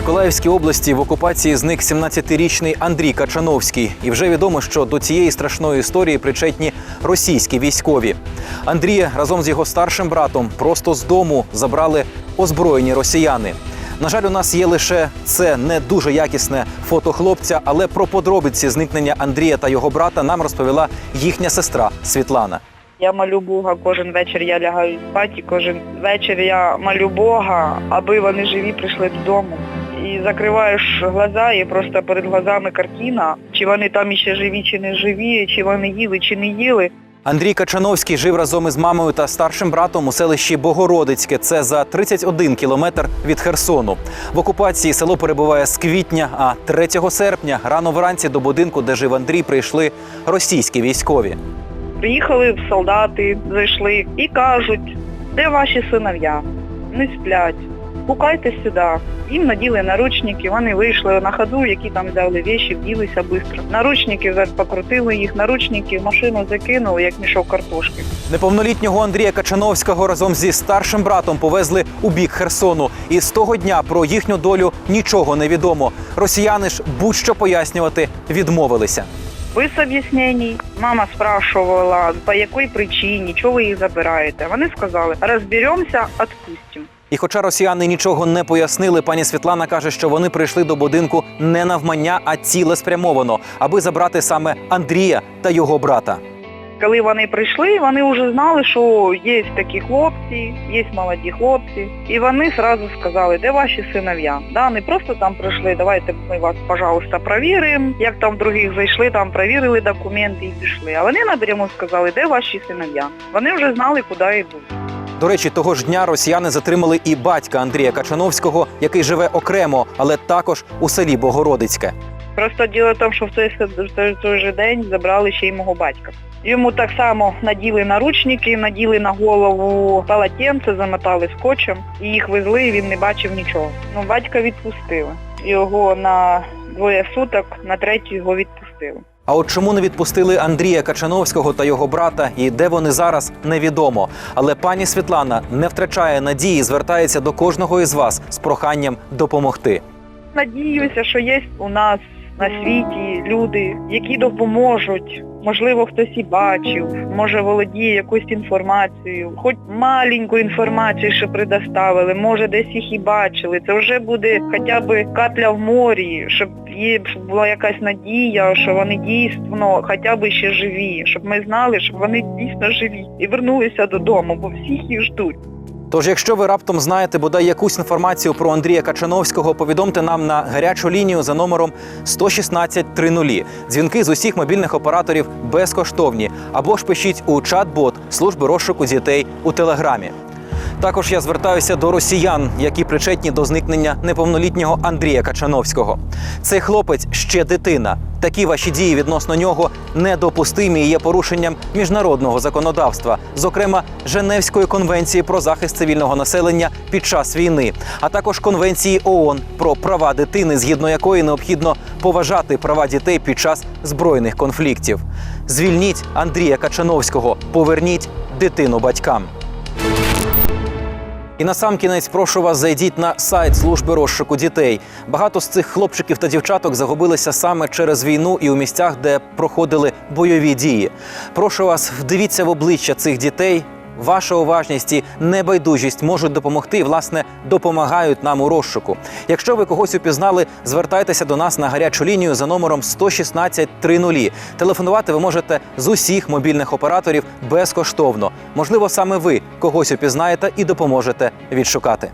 Миколаївській області в окупації зник 17-річний Андрій Качановський. І вже відомо, що до цієї страшної історії причетні російські військові. Андрія разом з його старшим братом просто з дому забрали озброєні росіяни. На жаль, у нас є лише це не дуже якісне фото хлопця, але про подробиці зникнення Андрія та його брата нам розповіла їхня сестра Світлана. Я молю Бога, кожен вечір я лягаю спати, кожен вечір я молю Бога, аби вони живі прийшли додому. Закриваєш глаза, і просто перед глазами картина, чи вони там іще живі, чи не живі, чи вони їли, чи не їли. Андрій Качановський жив разом із мамою та старшим братом у селищі Богородицьке. Це за 31 кілометр від Херсону. В окупації село перебуває з квітня, а 3 серпня рано вранці до будинку, де жив Андрій, прийшли російські військові. Приїхали солдати, зайшли і кажуть, де ваші синов'я? Не сплять. Гукайте сюди. Їм наділи наручники, вони вийшли на ходу, які там взяли віші, вділися швидко. Наручники покрутили їх, наручники в машину закинули, як мішок картошки. Неповнолітнього Андрія Качановського разом зі старшим братом повезли у бік Херсону. І з того дня про їхню долю нічого не відомо. Росіяни ж будь-що пояснювати відмовилися. Без об'яснень. Мама спрашивала, по якій причині, чого ви їх забираєте. Вони сказали, розберемося, відпустимо. І хоча росіяни нічого не пояснили, пані Світлана каже, що вони прийшли до будинку не навмання, а цілеспрямовано, аби забрати саме Андрія та його брата. Коли вони прийшли, вони вже знали, що є такі хлопці, є молоді хлопці. І вони одразу сказали, де ваші синов'я. Да, не просто там прийшли, давайте ми вас, пожалуйста, провіримо. Як там других зайшли, там провірили документи і пішли. А вони напряму сказали, де ваші синов'я. Вони вже знали, куди йдуть. До речі, того ж дня росіяни затримали і батька Андрія Качановського, який живе окремо, але також у селі Богородицьке. Просто діло в тому, що в той, в той, же день забрали ще й мого батька. Йому так само наділи наручники, наділи на голову полотенце, замотали скотчем і їх везли, і він не бачив нічого. Ну, батька відпустили. Його на двоє суток, на третю його відпустили. А от чому не відпустили Андрія Качановського та його брата, і де вони зараз, невідомо. Але пані Світлана не втрачає надії, звертається до кожного із вас з проханням допомогти. Надіюся, що є у нас на світі люди, які допоможуть. Можливо, хтось і бачив, може володіє якоюсь інформацією, хоч маленьку інформацію, що предоставили, може десь їх і бачили. Це вже буде хоча б капля в морі, щоб є була якась надія, що вони дійсно хоча б ще живі, щоб ми знали, що вони дійсно живі і вернулися додому, бо всіх їх ждуть. Тож, якщо ви раптом знаєте бодай якусь інформацію про Андрія Качановського, повідомте нам на гарячу лінію за номером 116 30. Дзвінки з усіх мобільних операторів безкоштовні. Або ж пишіть у чат-бот служби розшуку дітей у телеграмі. Також я звертаюся до росіян, які причетні до зникнення неповнолітнього Андрія Качановського. Цей хлопець ще дитина. Такі ваші дії відносно нього недопустимі і є порушенням міжнародного законодавства, зокрема Женевської конвенції про захист цивільного населення під час війни, а також конвенції ООН про права дитини, згідно якої необхідно поважати права дітей під час збройних конфліктів. Звільніть Андрія Качановського, поверніть дитину батькам. І на сам кінець прошу вас зайдіть на сайт служби розшуку дітей. Багато з цих хлопчиків та дівчаток загубилися саме через війну і у місцях, де проходили бойові дії. Прошу вас, вдивіться в обличчя цих дітей. Ваша уважність і небайдужість можуть допомогти, і, власне, допомагають нам у розшуку. Якщо ви когось упізнали, звертайтеся до нас на гарячу лінію за номером 116 30. Телефонувати ви можете з усіх мобільних операторів безкоштовно. Можливо, саме ви когось упізнаєте і допоможете відшукати.